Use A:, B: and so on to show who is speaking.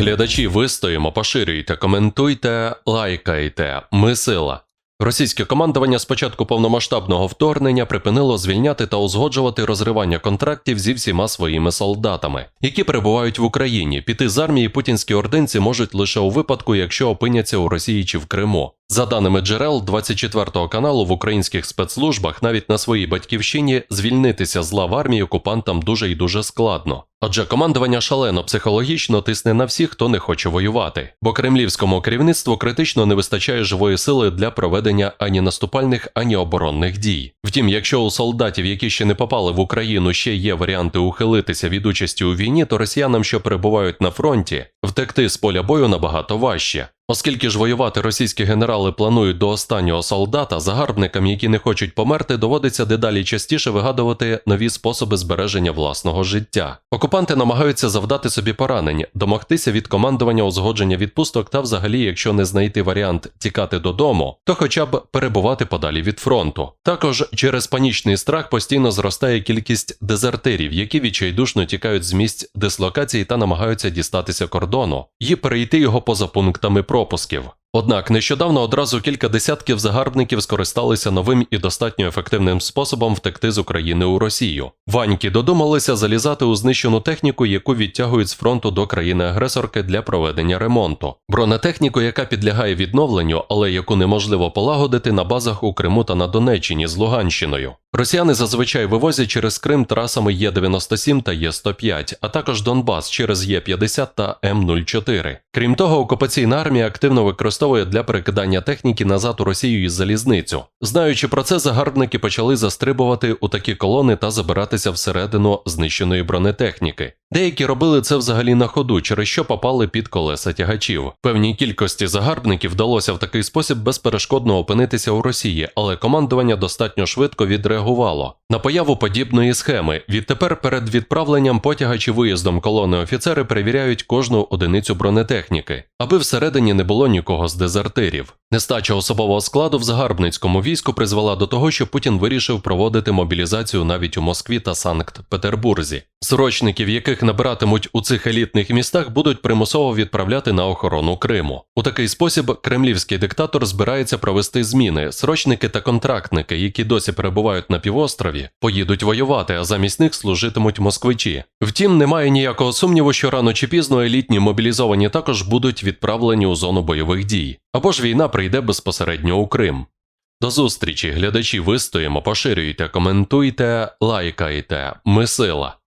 A: Глядачі вистоїмо, поширюйте, коментуйте, лайкайте. Ми сила. Російське командування з початку повномасштабного вторгнення припинило звільняти та узгоджувати розривання контрактів зі всіма своїми солдатами, які перебувають в Україні. Піти з армії путінські ординці можуть лише у випадку, якщо опиняться у Росії чи в Криму. За даними джерел 24 каналу в українських спецслужбах, навіть на своїй батьківщині звільнитися з лав армії окупантам дуже і дуже складно. Адже командування шалено психологічно тисне на всіх, хто не хоче воювати, бо кремлівському керівництву критично не вистачає живої сили для проведення ані наступальних, ані оборонних дій. Втім, якщо у солдатів, які ще не попали в Україну, ще є варіанти ухилитися від участі у війні, то росіянам, що перебувають на фронті, втекти з поля бою набагато важче. Оскільки ж воювати російські генерали планують до останнього солдата, загарбникам, які не хочуть померти, доводиться дедалі частіше вигадувати нові способи збереження власного життя. Окупанти намагаються завдати собі поранень, домогтися від командування узгодження відпусток та, взагалі, якщо не знайти варіант тікати додому, то хоча б перебувати подалі від фронту. Також через панічний страх постійно зростає кількість дезертирів, які відчайдушно тікають з місць дислокації та намагаються дістатися кордону і перейти його поза пунктами пропусків. Однак нещодавно одразу кілька десятків загарбників скористалися новим і достатньо ефективним способом втекти з України у Росію. Ваньки додумалися залізати у знищену техніку, яку відтягують з фронту до країни-агресорки для проведення ремонту. Бронетехніку, яка підлягає відновленню, але яку неможливо полагодити на базах у Криму та на Донеччині з Луганщиною. Росіяни зазвичай вивозять через Крим трасами Є-97 та Є-105, а також Донбас через Є-50 та М-04. Крім того, окупаційна армія активно використовує для перекидання техніки назад у Росію із залізницю. Знаючи про це, загарбники почали застрибувати у такі колони та забиратися всередину знищеної бронетехніки. Деякі робили це взагалі на ходу, через що попали під колеса тягачів. Певній кількості загарбників вдалося в такий спосіб безперешкодно опинитися у Росії, але командування достатньо швидко відреагувало на появу подібної схеми. Відтепер перед відправленням потяга чи виїздом колони офіцери перевіряють кожну одиницю бронетехніки, аби всередині не було нікого з дезертирів. Нестача особового складу в загарбницькому війську призвела до того, що Путін вирішив проводити мобілізацію навіть у Москві та Санкт-Петербурзі. Срочників, яких набиратимуть у цих елітних містах, будуть примусово відправляти на охорону Криму. У такий спосіб кремлівський диктатор збирається провести зміни. Срочники та контрактники, які досі перебувають на півострові, поїдуть воювати, а замість них служитимуть москвичі. Втім, немає ніякого сумніву, що рано чи пізно елітні мобілізовані також будуть відправлені у зону бойових дій. Або ж війна прийде безпосередньо у Крим. До зустрічі, глядачі, вистоїмо, поширюйте, коментуйте, лайкайте. Ми сила.